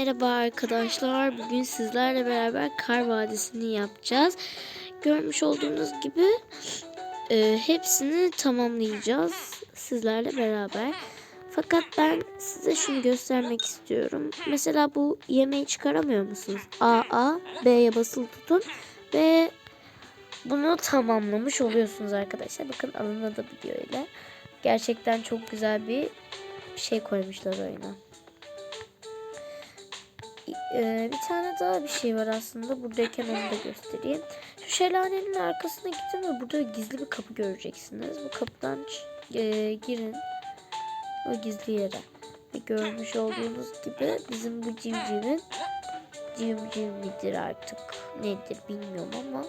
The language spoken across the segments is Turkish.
Merhaba arkadaşlar. Bugün sizlerle beraber Kar Vadisi'ni yapacağız. Görmüş olduğunuz gibi e, hepsini tamamlayacağız sizlerle beraber. Fakat ben size şunu göstermek istiyorum. Mesela bu yemeği çıkaramıyor musunuz? A A B'ye basılı tutun ve bunu tamamlamış oluyorsunuz arkadaşlar. Bakın alınmadı video ile. Gerçekten çok güzel bir şey koymuşlar oyuna. Ee, bir tane daha bir şey var aslında. Buradayken onu da göstereyim. Şu şelalenin arkasına gidin ve burada gizli bir kapı göreceksiniz. Bu kapıdan e, girin. O gizli yere. Ve görmüş olduğunuz gibi bizim bu civcivin civciv midir artık nedir bilmiyorum ama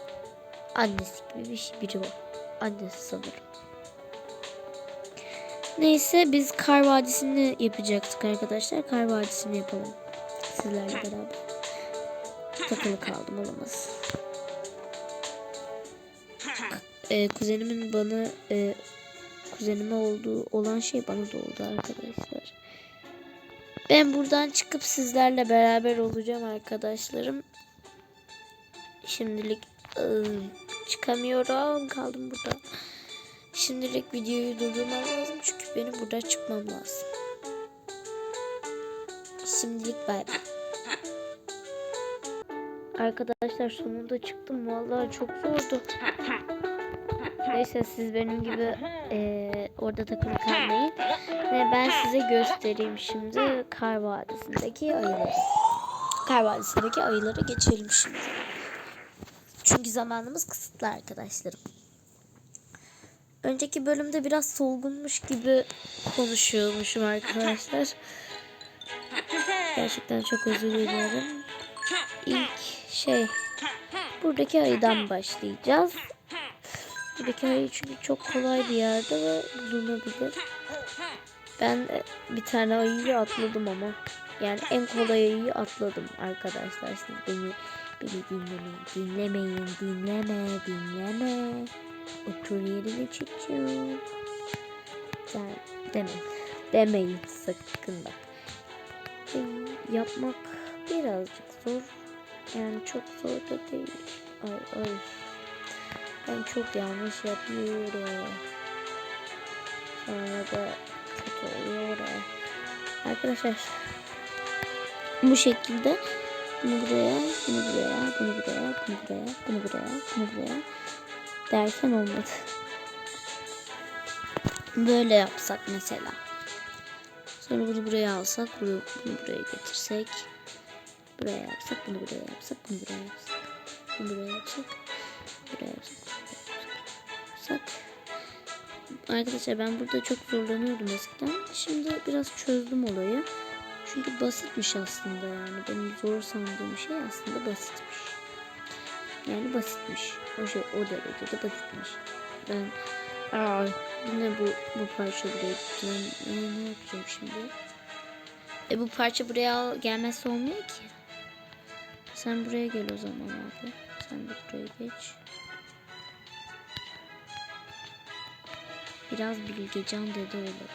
annesi gibi bir şey biri var. Annesi sanırım. Neyse biz Kar Vadisi'ni yapacaktık arkadaşlar. Kar Vadisi'ni yapalım sizlerle beraber. Takılı kaldım olamaz. Ee, kuzenimin bana e, kuzenime olduğu olan şey bana da oldu arkadaşlar. Ben buradan çıkıp sizlerle beraber olacağım arkadaşlarım. Şimdilik ıı, çıkamıyorum. Kaldım burada. Şimdilik videoyu durdurmam lazım çünkü benim burada çıkmam lazım. Şimdilik bay bay. Arkadaşlar sonunda çıktım. Vallahi çok zordu. Neyse siz benim gibi eee, orada takılı kalmayın. Ve ben size göstereyim şimdi Kar Vadisi'ndeki ayıları. Kar Vadisi'ndeki ayıları geçelim şimdi. Çünkü zamanımız kısıtlı arkadaşlarım. Önceki bölümde biraz solgunmuş gibi konuşuyormuşum arkadaşlar. Gerçekten çok özür dilerim. İlk şey buradaki ayıdan başlayacağız. Buradaki ayı çünkü çok kolay bir yerde ve bulunabilir. Ben bir tane ayıyı atladım ama. Yani en kolay ayıyı atladım arkadaşlar. Siz beni, beni dinlemeyin. Dinlemeyin, dinleme, dinleme. Otur yerine çocuğum. Sen demeyin. Demeyin sakın bak. Yapmak birazcık zor. Yani çok zor da değil. Ay ay. Ben çok yanlış yapıyorum. Sonra da kötü oluyor. Arkadaşlar bu şekilde bunu buraya, bunu buraya, bunu buraya, bunu buraya, bunu buraya, bunu buraya derken olmadı. Böyle yapsak mesela. Sonra bunu buraya alsak, bunu, bunu buraya getirsek. Buraya yapsak, bunu buraya yapsak, bunu buraya yapsak. Bunu buraya yapsak. Buraya yapsak. Buraya yapsak. Arkadaşlar ben burada çok zorlanıyordum eskiden. Şimdi biraz çözdüm olayı. Çünkü basitmiş aslında yani. Benim zor sandığım şey aslında basitmiş. Yani basitmiş. O şey o derecede basitmiş. Ben Aa, yine bu bu parça buraya gideceğim. Ee, ne yapacağım şimdi? E bu parça buraya gelmezse olmuyor ki. Sen buraya gel o zaman abi. Sen de buraya geç. Biraz bilgecan dede olur.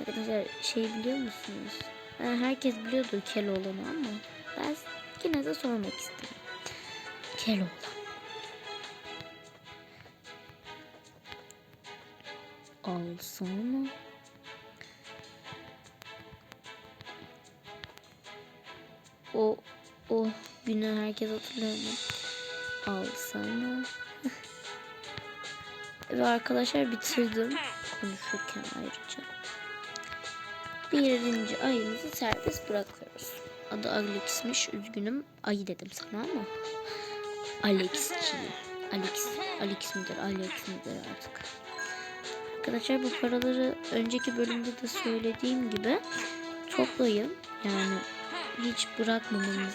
Arkadaşlar şey biliyor musunuz? Herkes biliyordur Keloğlan'ı ama ben yine de sormak istedim. Keloğlan. Alsana. O o günü herkes hatırlıyor mu? Alsana. Ve arkadaşlar bitirdim konuşurken ayrıca. Birinci ayımızı serbest bırakıyoruz. Adı Alex'miş. Üzgünüm. Ayı dedim sana ama. Alex'ciğim. Alex. Alex midir? Alex midir artık? Arkadaşlar bu paraları önceki bölümde de söylediğim gibi toplayın. Yani hiç bırakmamanız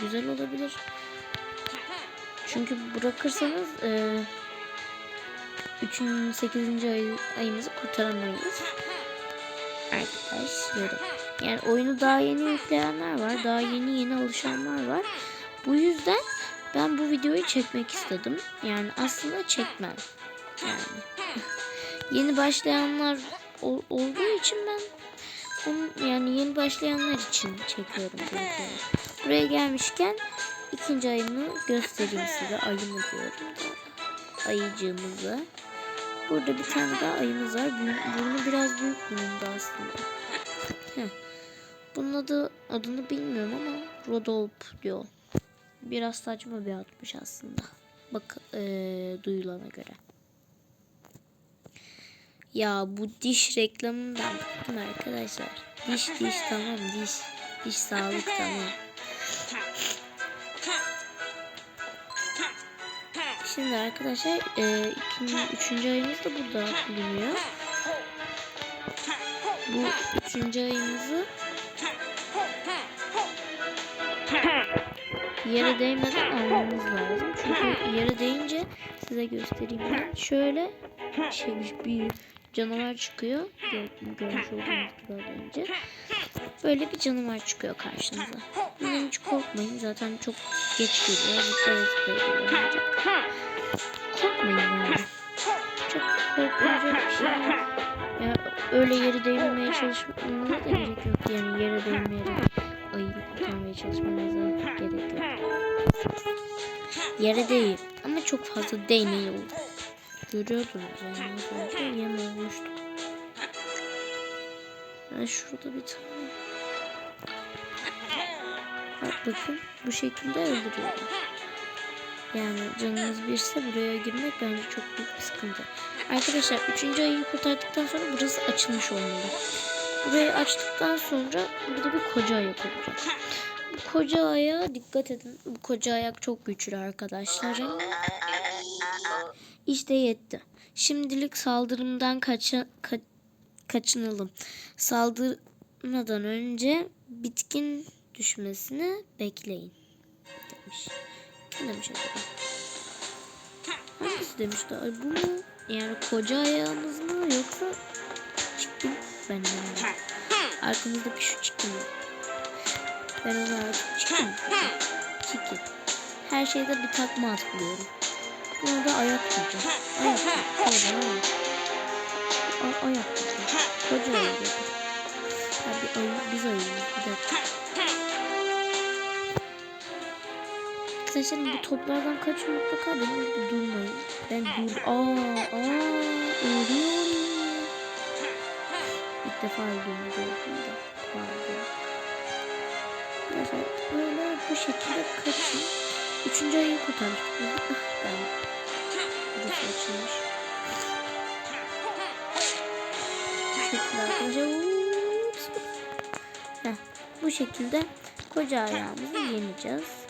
güzel olabilir. Çünkü bırakırsanız e, 3. 8. Ay, ayımızı kurtaramayız. Arkadaşlarım. Yani oyunu daha yeni yükleyenler var. Daha yeni yeni alışanlar var. Bu yüzden ben bu videoyu çekmek istedim. Yani aslında çekmem. Yani yeni başlayanlar ol- olduğu için ben onun, yani yeni başlayanlar için çekiyorum bu videoyu. Buraya gelmişken ikinci ayımı göstereyim size. Ayımı diyorum da. Ayıcığımızı. Burada bir tane daha ayımız var. Büyük, burnu biraz büyük bunun da aslında. Heh. Bunun adı, adını bilmiyorum ama Rodolp diyor. Biraz saçma bir atmış aslında. Bak eee, duyulana göre. Ya bu diş reklamından bıktım arkadaşlar. Diş diş tamam diş. Diş sağlık tamam. Şimdi arkadaşlar e, ikinci, üçüncü ayımız da burada bulunuyor. Bu üçüncü ayımızı yere değmeden almamız lazım. Çünkü yere değince size göstereyim ben. Şöyle şey bir canavar çıkıyor. Gör- Görmüş olduğunuz gibi önce. Böyle bir canavar çıkıyor karşınıza. Bundan hiç korkmayın. Zaten çok geç geliyor. Zıplaya zıplaya geliyor. Korkmayın yani. Çok korkulacak bir şey yok. Ya öyle yere değmemeye çalışmanıza da gerek yok. Yani yere değmeyerek ayıyı kurtarmaya çalışmanıza gerek yok. Yere değil. Ama çok fazla değmeyin. Görüyordunuz yani. Az önce yem. Yani şurada bir tane. Bakın bu şekilde öldürüyorlar. Yani canınız birse buraya girmek bence çok büyük bir sıkıntı. Arkadaşlar 3. ayıyı kurtardıktan sonra burası açılmış olmalı. Burayı açtıktan sonra burada bir koca ayak olacak. Bu koca ayağa dikkat edin. Bu koca ayak çok güçlü arkadaşlar. İşte yetti. Şimdilik saldırımdan kaça, ka- kaçınalım. Saldırmadan önce bitkin düşmesini bekleyin. Demiş. Kim demiş acaba? Hangisi demişti? Ay bu mu? Yani koca ayağımız mı yoksa çıktım benden mi? Arkamızdaki şu çıktı mı? Ben ona artık çıktım. Çiki. Her şeyde bir takma atlıyorum. Buna da ayak diyeceğim. Ayak diyeceğim. Ayak. Ayak. Koca ayak Hadi ayı, biz dakika. Arkadaşlar bu toplardan kaçın mutlaka benim durmayın. Ben dur. Aa, aa, ölüyorum. İlk defa öldüğümü gördüm de. Pardon. Arkadaşlar böyle bu şekilde kaçın. Üçüncü ayı kurtarmıştık. Ah, ben. Burası açılmış. Ups. Heh, bu şekilde koca ayağımızı yeneceğiz.